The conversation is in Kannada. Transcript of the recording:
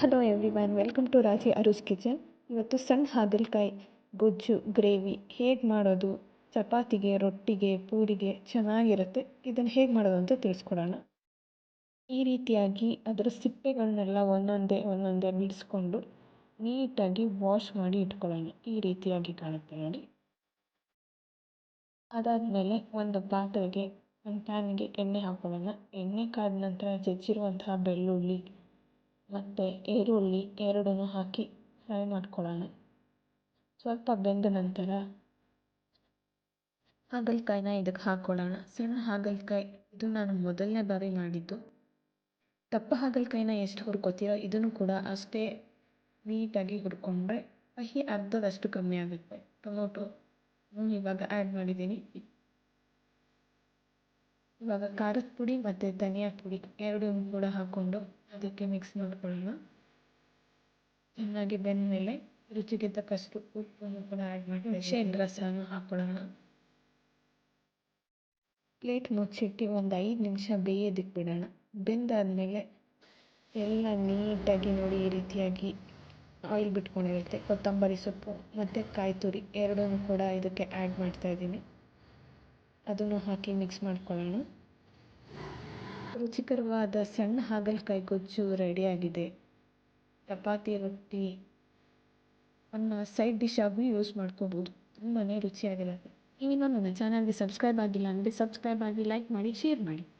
Hello everyone welcome to Raji Aru's kitchen ಇವತ್ತು ಸಣ್ಣ ಹಾಗಲಕಾಯಿ, ಗೊಜ್ಜು ಗ್ರೇವಿ ಹೇಗೆ ಮಾಡೋದು, ಚಪಾತಿಗೆ, ರೊಟ್ಟಿಗೆ ಪೂರಿಗೆ ಚೆನ್ನಾಗಿರುತ್ತೆ. ಇದನ್ನು ಹೇಗೆ ಮಾಡೋದು ಅಂತ ತಿಳಿಸ್ಕೊಡೋಣ. ಈ ರೀತಿಯಾಗಿ ಅದರ ಸಿಪ್ಪೆಗಳನ್ನೆಲ್ಲ ಒಂದೊಂದೇ ಒಂದೊಂದೇ ಬಿಡಿಸ್ಕೊಂಡು ನೀಟಾಗಿ ವಾಶ್ ಮಾಡಿ ಇಟ್ಕೊಳ್ಳೋಣ. ಈ ರೀತಿಯಾಗಿ ಕಾಣುತ್ತೆ ನೋಡಿ. ಅದಾದಮೇಲೆ ಒಂದು ಪಾತ್ರೆಗೆ ಒಂದು ಪ್ಯಾನ್ಗೆ ಎಣ್ಣೆ ಹಾಕೊಳ್ಳೋಣ. ಎಣ್ಣೆ ಕಾದ ನಂತರ ಜಜ್ಜಿರುವಂತಹ ಬೆಳ್ಳುಳ್ಳಿ ಮತ್ತು ಈರುಳ್ಳಿ ಎರಡನ್ನೂ ಹಾಕಿ ಫ್ರೈ ಮಾಡ್ಕೊಳ್ಳೋಣ. ಸ್ವಲ್ಪ ಬೆಂದ ನಂತರ ಹಾಗಲಕಾಯಿನ ಇದಕ್ಕೆ ಹಾಕ್ಕೊಳ್ಳೋಣ ಸಣ್ಣ ಹಾಗಲಕಾಯಿ, ಇದು ನಾನು ಮೊದಲನೇ ಬಾರಿ ಮಾಡಿದ್ದು. ದಪ್ಪ ಹಾಗಲಕಾಯಿನ ಎಷ್ಟು ಹುರ್ಕೊತೀರೋ ಇದನ್ನು ಕೂಡ ಅಷ್ಟೇ ನೀಟಾಗಿ ಹುರ್ಕೊಂಡ್ರೆ ಕಹಿ ಅರ್ಧದಷ್ಟು ಕಮ್ಮಿ ಆಗುತ್ತೆ. ಟೊಮೊಟೊ ಇವಾಗ ಆ್ಯಡ್ ಮಾಡಿದ್ದೀನಿ. ಇವಾಗ ಖಾರದ ಪುಡಿ ಮತ್ತು ಧನಿಯಾ ಪುಡಿ ಎರಡನ್ನೂ ಕೂಡ ಹಾಕ್ಕೊಂಡು ಅದಕ್ಕೆ ಮಿಕ್ಸ್ ಮಾಡ್ಕೊಳ್ಳೋಣ. ಚೆನ್ನಾಗಿ ಬೆಂದಮೇಲೆ ರುಚಿಗೆ ತಕ್ಕಷ್ಟು ಉಪ್ಪನ್ನು ಕೂಡ ಆ್ಯಡ್ ಮಾಡಿ ಹುಣಸೆಹಣ್ಣು ರಸನೂ ಹಾಕ್ಕೊಳ್ಳೋಣ ಪ್ಲೇಟ್ ಮುಚ್ಚಿಟ್ಟು ಒಂದು ಐದು ನಿಮಿಷ ಬೇಯೋದಕ್ಕೆ ಬಿಡೋಣ. ಬೆಂದಾದಮೇಲೆ ಎಲ್ಲ ನೀಟಾಗಿ ನೋಡಿ ಈ ರೀತಿಯಾಗಿ ಆಯಿಲ್ ಬಿಟ್ಕೊಂಡಿರುತ್ತೆ. ಕೊತ್ತಂಬರಿ ಸೊಪ್ಪು ಮತ್ತು ಕಾಯಿ ತುರಿ ಎರಡನ್ನೂ ಕೂಡ ಇದಕ್ಕೆ ಆ್ಯಡ್ ಮಾಡ್ತಾಯಿದ್ದೀನಿ ಅದನ್ನು ಹಾಕಿ ಮಿಕ್ಸ್ ಮಾಡ್ಕೊಳ್ಳೋಣ. ರುಚಿಕರವಾದ ಸಣ್ಣ ಹಾಗಲಕಾಯಿ ಗೊಜ್ಜು ರೆಡಿಯಾಗಿದೆ ಚಪಾತಿ, ರೊಟ್ಟಿ ಅನ್ನ ಸೈಡ್ ಡಿಶ್ ಆಗೂ ಯೂಸ್ ಮಾಡ್ಕೋಬೋದು. ತುಂಬಾ ರುಚಿಯಾಗಿರುತ್ತೆ. ನೀವಿನ್ನೂ ನನ್ನ ಚಾನಲ್ಗೆ ಸಬ್ಸ್ಕ್ರೈಬ್ ಆಗಿಲ್ಲ ಅಂದರೆ ಸಬ್ಸ್ಕ್ರೈಬ್ ಆಗಿ ಲೈಕ್ ಮಾಡಿ ಶೇರ್ ಮಾಡಿ.